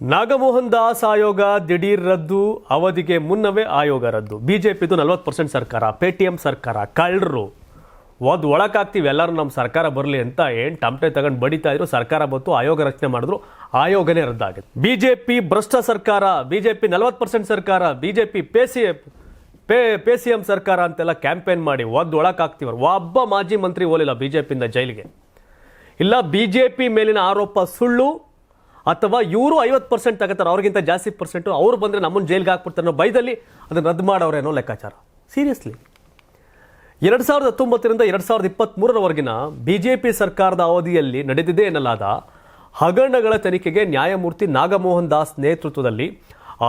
ನಾಗಮೋಹನ್ ದಾಸ್ ಆಯೋಗ ದಿಢೀರ್ ರದ್ದು, ಅವಧಿಗೆ ಮುನ್ನವೇ ಆಯೋಗ ರದ್ದು. ಬಿಜೆಪಿದು ನಲ್ವತ್ತು ಪರ್ಸೆಂಟ್ ಸರ್ಕಾರ, ಪೇಟಿಎಂ ಸರ್ಕಾರ, ಕಳ್ಳರು. ಒದ್ದು ಒಳಕಾಗ್ತೀವಿ ಎಲ್ಲರೂ ನಮ್ಮ ಸರ್ಕಾರ ಬರಲಿ ಅಂತ ಏನು ಟಮಟೆ ತಗೊಂಡು ಬಡಿತಾ ಇದ್ರು, ಸರ್ಕಾರ ಬಂತು, ಆಯೋಗ ರಚನೆ ಮಾಡಿದ್ರು, ಆಯೋಗನೇ ರದ್ದಾಗಿದೆ. ಬಿಜೆಪಿ ಭ್ರಷ್ಟ ಸರ್ಕಾರ, ಬಿಜೆಪಿ ನಲ್ವತ್ತು ಪರ್ಸೆಂಟ್ ಸರ್ಕಾರ, ಬಿಜೆಪಿ ಪೇಸಿ, ಪೇ ಪೇ ಸಿ ಎಂ ಸರ್ಕಾರ ಅಂತೆಲ್ಲ ಕ್ಯಾಂಪೇನ್ ಮಾಡಿ ಒದ್ದು ಒಳಕಾಗ್ತೀವ್ರು ಒಬ್ಬ ಮಾಜಿ ಮಂತ್ರಿ ಹೋಲಿಲ್ಲ ಬಿಜೆಪಿಯಿಂದ ಜೈಲಿಗೆ. ಇಲ್ಲ, ಬಿಜೆಪಿ ಮೇಲಿನ ಆರೋಪ ಸುಳ್ಳು ಅಥವಾ ಇವರು ಐವತ್ತು ಪರ್ಸೆಂಟ್ ತಗೋತಾರೆ, ಅವ್ರಿಗಿಂತ ಜಾಸ್ತಿ ಪರ್ಸೆಂಟು ಅವ್ರು ಬಂದರೆ ನಮ್ಮನ್ನು ಜೈಲಿಗೆ ಹಾಕ್ಬಿಡ್ತಾರೆ ಅನ್ನೋ ಭಯದಲ್ಲಿ ಅದನ್ನು ರದ್ದು ಮಾಡೋರೇನೋ ಲೆಕ್ಕಾಚಾರ. ಸೀರಿಯಸ್ಲಿ ಎರಡು ಸಾವಿರದ ಹತ್ತೊಂಬತ್ತರಿಂದ ಎರಡು ಸಾವಿರದ ಇಪ್ಪತ್ತ್ಮೂರರವರೆಗಿನ ಬಿ ಜೆ ಪಿ ಸರ್ಕಾರದ ಅವಧಿಯಲ್ಲಿ ನಡೆದಿದೆ ಎನ್ನಲಾದ ಹಗರಣಗಳ ತನಿಖೆಗೆ ನ್ಯಾಯಮೂರ್ತಿ ನಾಗಮೋಹನ್ ದಾಸ್ ನೇತೃತ್ವದಲ್ಲಿ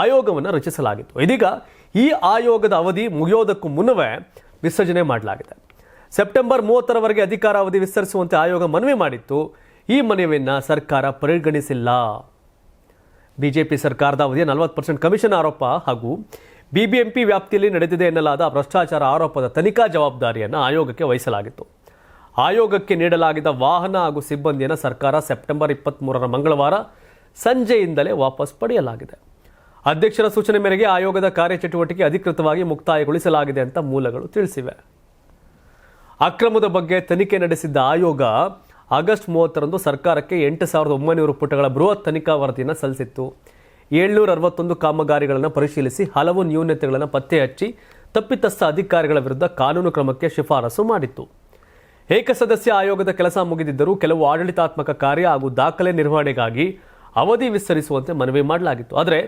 ಆಯೋಗವನ್ನು ರಚಿಸಲಾಗಿತ್ತು. ಇದೀಗ ಈ ಆಯೋಗದ ಅವಧಿ ಮುಗಿಯೋದಕ್ಕೂ ಮುನ್ನವೇ ವಿಸರ್ಜನೆ ಮಾಡಲಾಗಿದೆ. ಸೆಪ್ಟೆಂಬರ್ ಮೂವತ್ತರವರೆಗೆ ಅಧಿಕಾರಾವಧಿ ವಿಸ್ತರಿಸುವಂತೆ ಆಯೋಗ ಮನವಿ ಮಾಡಿತ್ತು. ಈ ಮನವಿಯನ್ನು ಸರ್ಕಾರ ಪರಿಗಣಿಸಿಲ್ಲ. ಬಿಜೆಪಿ ಸರ್ಕಾರದ ಅವಧಿಯ ನಲವತ್ತು ಪರ್ಸೆಂಟ್ ಕಮಿಷನ್ ಆರೋಪ ಹಾಗೂ ಬಿಬಿಎಂಪಿ ವ್ಯಾಪ್ತಿಯಲ್ಲಿ ನಡೆದಿದೆ ಎನ್ನಲಾದ ಭ್ರಷ್ಟಾಚಾರ ಆರೋಪದ ತನಿಖಾ ಜವಾಬ್ದಾರಿಯನ್ನು ಆಯೋಗಕ್ಕೆ ವಹಿಸಲಾಗಿತ್ತು. ಆಯೋಗಕ್ಕೆ ನೀಡಲಾಗಿದ್ದ ವಾಹನ ಹಾಗೂ ಸಿಬ್ಬಂದಿಯನ್ನು ಸರ್ಕಾರ ಸೆಪ್ಟೆಂಬರ್ ಇಪ್ಪತ್ತ್ಮೂರರ ಮಂಗಳವಾರ ಸಂಜೆಯಿಂದಲೇ ವಾಪಸ್ ಪಡೆಯಲಾಗಿದೆ. ಅಧ್ಯಕ್ಷರ ಸೂಚನೆ ಮೇರೆಗೆ ಆಯೋಗದ ಕಾರ್ಯಚಟುವಟಿಕೆ ಅಧಿಕೃತವಾಗಿ ಮುಕ್ತಾಯಗೊಳಿಸಲಾಗಿದೆ ಅಂತ ಮೂಲಗಳು ತಿಳಿಸಿವೆ. ಅಕ್ರಮದ ಬಗ್ಗೆ ತನಿಖೆ ನಡೆಸಿದ್ದ ಆಯೋಗ ಆಗಸ್ಟ್ ಮೂವತ್ತರಂದು ಸರ್ಕಾರಕ್ಕೆ ಎಂಟು ಸಾವಿರದ ಒಂಬೈನೂರು ಪುಟಗಳ ಬೃಹತ್ ತನಿಖಾ ವರದಿಯನ್ನು ಸಲ್ಲಿಸಿತ್ತು. ಏಳ್ನೂರ ಅರವತ್ತೊಂದು ಕಾಮಗಾರಿಗಳನ್ನು ಪರಿಶೀಲಿಸಿ ಹಲವು ನ್ಯೂನತೆಗಳನ್ನು ಪತ್ತೆ ಹಚ್ಚಿ ತಪ್ಪಿತಸ್ಥ ಅಧಿಕಾರಿಗಳ ವಿರುದ್ಧ ಕಾನೂನು ಕ್ರಮಕ್ಕೆ ಶಿಫಾರಸು ಮಾಡಿತ್ತು. ಏಕಸದಸ್ಯ ಆಯೋಗದ ಕೆಲಸ ಮುಗಿದಿದ್ದರೂ ಕೆಲವು ಆಡಳಿತಾತ್ಮಕ ಕಾರ್ಯ ಹಾಗೂ ದಾಖಲೆ ನಿರ್ವಹಣೆಗಾಗಿ ಅವಧಿ ವಿಸ್ತರಿಸುವಂತೆ ಮನವಿ ಮಾಡಲಾಗಿತ್ತು. ಆದರೆ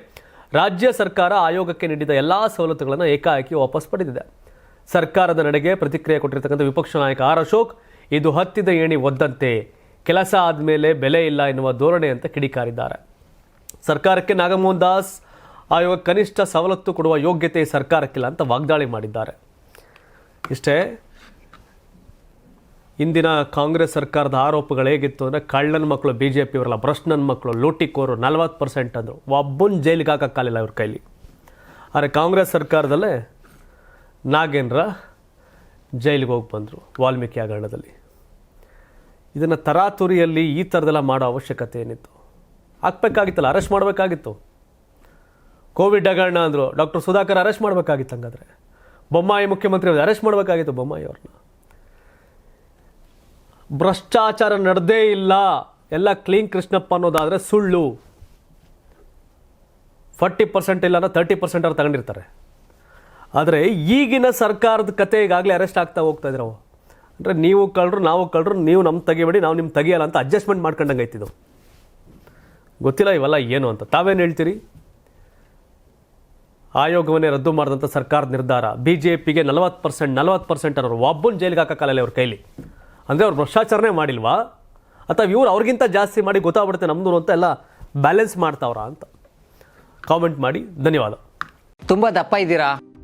ರಾಜ್ಯ ಸರ್ಕಾರ ಆಯೋಗಕ್ಕೆ ನೀಡಿದ ಎಲ್ಲಾ ಸವಲತ್ತುಗಳನ್ನು ಏಕಾಏಕಿ ವಾಪಸ್ ಪಡೆದಿದೆ. ಸರ್ಕಾರದ ನಡೆಗೆ ಪ್ರತಿಕ್ರಿಯೆ ಕೊಟ್ಟಿರತಕ್ಕಂಥ ವಿಪಕ್ಷ ನಾಯಕ ಆರ್ ಅಶೋಕ್ ಇದು ಹತ್ತಿದ ಏಣಿ ಒದ್ದಂತೆ ಕೆಲಸ ಆದಮೇಲೆ ಬೆಲೆ ಇಲ್ಲ ಎನ್ನುವ ಧೋರಣೆ ಅಂತ ಕಿಡಿಕಾರಿದ್ದಾರೆ. ಸರ್ಕಾರಕ್ಕೆ ನಾಗಮೋಹನ್ ದಾಸ್ ಆಯೋಗ ಕನಿಷ್ಠ ಸವಲತ್ತು ಕೊಡುವ ಯೋಗ್ಯತೆ ಸರ್ಕಾರಕ್ಕಿಲ್ಲ ಅಂತ ವಾಗ್ದಾಳಿ ಮಾಡಿದ್ದಾರೆ. ಇಷ್ಟೇ, ಇಂದಿನ ಕಾಂಗ್ರೆಸ್ ಸರ್ಕಾರದ ಆರೋಪಗಳು ಹೇಗಿತ್ತು ಅಂದರೆ ಕಳ್ಳನ ಮಕ್ಕಳು ಬಿ ಜೆ ಪಿಯವರಲ್ಲ ಭ್ರಷ್ಟನ ಮಕ್ಕಳು, ಲೂಟಿಕೋರು ನಲ್ವತ್ತು ಪರ್ಸೆಂಟ್ ಅಂದರು. ಒಬ್ಬನ ಜೈಲಿಗೆ ಹಾಕೋಕ್ಕಾಗಲಿಲ್ಲ ಇವ್ರ ಕೈಲಿ. ಆದರೆ ಕಾಂಗ್ರೆಸ್ ಸರ್ಕಾರದಲ್ಲೇ ನಾಗೇಂದ್ರ ಜೈಲಿಗೆ ಹೋಗಿ ಬಂದರು, ವಾಲ್ಮೀಕಿ ಹಗರಣದಲ್ಲಿ ಇದನ್ನು ತರಾತುರಿಯಲ್ಲಿ ಈ ಥರದೆಲ್ಲ ಮಾಡೋ ಅವಶ್ಯಕತೆ ಏನಿತ್ತು? ಹಾಕ್ಬೇಕಾಗಿತ್ತಲ್ಲ ಅರೆಸ್ಟ್ ಮಾಡಬೇಕಾಗಿತ್ತು. ಕೋವಿಡ್ ಹಗರಣ ಅಂದರು, ಡಾಕ್ಟರ್ ಸುಧಾಕರ್ ಅರೆಸ್ಟ್ ಮಾಡಬೇಕಾಗಿತ್ತು ಹಂಗಾದ್ರೆ. ಬೊಮ್ಮಾಯಿ ಮುಖ್ಯಮಂತ್ರಿ ಅರೆಸ್ಟ್ ಮಾಡಬೇಕಾಗಿತ್ತು ಬೊಮ್ಮಾಯಿ ಅವ್ರನ್ನ. ಭ್ರಷ್ಟಾಚಾರ ನಡೆದೇ ಇಲ್ಲ, ಎಲ್ಲ ಕ್ಲೀನ್ ಕೃಷ್ಣಪ್ಪ ಅನ್ನೋದಾದರೆ ಸುಳ್ಳು. ಫಾರ್ಟಿ ಪರ್ಸೆಂಟ್ ಇಲ್ಲ ಅಂದರೆ ತರ್ಟಿ ಪರ್ಸೆಂಟ್ ಅವ್ರು ತಗೊಂಡಿರ್ತಾರೆ. ಆದರೆ ಈಗಿನ ಸರ್ಕಾರದ ಕತೆ ಈಗಾಗಲೇ ಅರೆಸ್ಟ್ ಆಗ್ತಾ ಹೋಗ್ತಾ ಇದ್ರು ಅಂದರೆ ನೀವು ಕಳ್ಳರು ನಾವು ಕಳ್ಳರು ನೀವು ನಮ್ಮ ತೆಗಿಬೇಡಿ, ನಾವು ನಿಮ್ಮ ತೆಗಿಯಲ್ಲ ಅಂತ ಅಡ್ಜಸ್ಟ್ಮೆಂಟ್ ಮಾಡ್ಕೊಂಡಂಗೆ ಆಯ್ತಿದ್ದು ಗೊತ್ತಿಲ್ಲ ಇವೆಲ್ಲ ಏನು ಅಂತ. ತಾವೇನು ಹೇಳ್ತೀರಿ? ಆಯೋಗವನ್ನೇ ರದ್ದು ಮಾಡಿದಂಥ ಸರ್ಕಾರದ ನಿರ್ಧಾರ. ಬಿ ಜೆ ಪಿಗೆ ನಲವತ್ತು ಪರ್ಸೆಂಟ್ ನಲವತ್ತು ಪರ್ಸೆಂಟ್ ಅನ್ನೋರು ಒಬ್ಬನ ಜೈಲಿಗೆ ಹಾಕೋಕ್ಕಾಗಲ್ಲ ಅವ್ರ ಕೈಲಿ. ಅಂದರೆ ಅವ್ರು ಭ್ರಷ್ಟಾಚಾರನೇ ಮಾಡಿಲ್ವಾ? ಅಥವಾ ಇವ್ರು ಅವ್ರಿಗಿಂತ ಜಾಸ್ತಿ ಮಾಡಿ ಗೊತ್ತಾಗ್ಬಿಡುತ್ತೆ ನಮ್ಮದು ಅಂತ ಎಲ್ಲ ಬ್ಯಾಲೆನ್ಸ್ ಮಾಡ್ತಾವ್ರಾ ಅಂತ. ಕಾಮೆಂಟ್ ಮಾಡಿ, ಧನ್ಯವಾದ. ತುಂಬ ದಪ್ಪ ಇದ್ದೀರಾ?